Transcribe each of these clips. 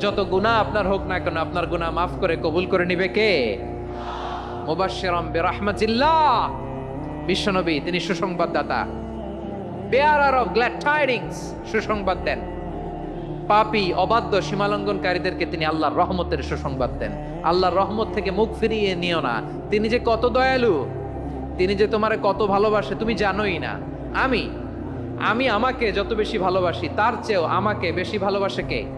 যত গুনাহ আপনার হোক না কেন, আপনার গুনাহ মাফ করে কবুল করে নিবে কে? মুবাশশিরাম বিরহমাতিল্লাহ। বিশ্বনবী, তিনি সুসংবাদদাতা। বেয়ারার অফ গ্ল্যাড টাইডিংস, সুসংবাদ দেন। পাপী, অবাধ্য, সীমালঙ্ঘনকারীদেরকে তিনি আল্লাহর রহমতের সুসংবাদ দেন। আল্লাহর রহমত থেকে মুখ ফিরিয়ে নিও না। তিনি যে কত দয়ালু, তিনি যে তোমারে কত ভালোবাসে, তুমি জানোই না। আমি আমি আমাকে যত বেশি ভালোবাসি, তার চেয়েও আমাকে বেশি ভালোবাসে কে?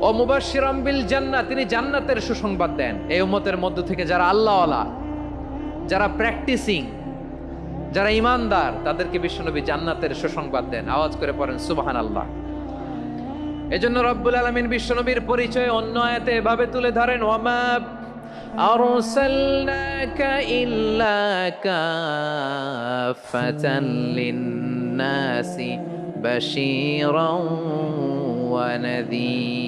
ও মুবাশশিরাম বিল জান্নাত তিনি জান্নাতের সুসংবাদ দেন এই উম্মতের মধ্য থেকে যারা আল্লাহওয়ালা যারা প্র্যাকটিসিং যারা ইমানদার তাদেরকে বিশ্বনবী জান্নাতের সুসংবাদ দেন আওয়াজ করে পড়েন সুবাহান আল্লাহ এজন্য রব্বুল আলমিন বিশ্বনবীর পরিচয় অন্য আয়াতে এভাবে তুলে ধরেন ওয়ামা أرسلناك إلا كافة للناس بشيرا ونذيرا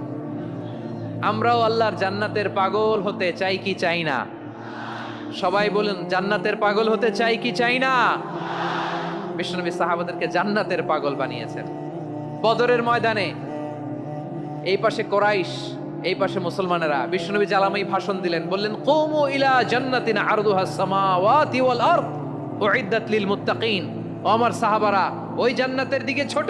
আমরাও আল্লাহর জান্নাতের পাগল হতে চাই কি চাই না? সবাই বলুন, জান্নাতের পাগল হতে চাই কি চাই না? বিশ্বনবী সাহাবাদেরকে জান্নাতের পাগল বানিয়েছেন। বদরের ময়দানে, এই পাশে কোরাইশ, এই পাশে মুসলমানেরা, বিশ্বনবী জালামাই ভাষণ দিলেন, বললেন, কৌমু ইলা জান্নাতিন লিল ও আমার সাহাবারা, ওই জান্নাতের দিকে ছোট।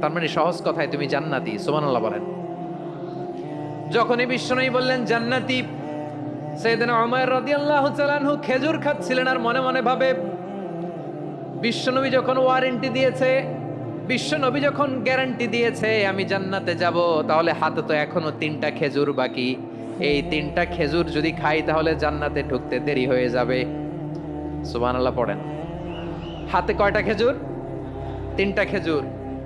তার মানে সহজ কথায় তুমি জান্নাতি, সুবহানাল্লাহ বলেন। যখনই বিশ্বনবী বললেন, জান্নাতি সেদিন রাদিয়াল্লাহু তাআলা আনহু খেজুর খাচ্ছিলেন আর মনে মনে ভাবে, বিশ্বনবী যখন ওয়ারেন্টি দিয়েছে, বিশ্বনবী যখন গ্যারান্টি দিয়েছে, আমি জান্নাতে যাব, তাহলে হাতে তো এখনও তিনটা খেজুর বাকি। এই তিনটা খেজুর যদি খাই, তাহলে জান্নাতে ঢুকতে দেরি হয়ে যাবে। সুবহানাল্লাহ পড়েন। হাতে কয়টা খেজুর? তিনটা খেজুর।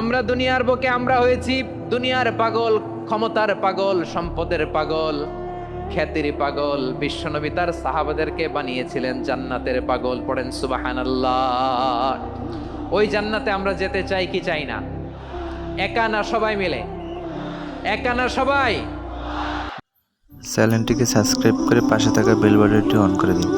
আমরা দুনিয়ার বুকে আমরা হয়েছি দুনিয়ার পাগল, ক্ষমতার পাগল, সম্পদের পাগল, খ্যাতির পাগল, বিশ্বনবী তার সাহাবাদেরকে বানিয়েছিলেন জান্নাতের পাগল। পড়েন সুবাহান ওই জান্নাতে আমরা যেতে চাই কি চাই না? একা না সবাই মিলে? একা না সবাই? চ্যানেলটিকে সাবস্ক্রাইব করে পাশে থাকা বেল বাটনটি অন করে দিন।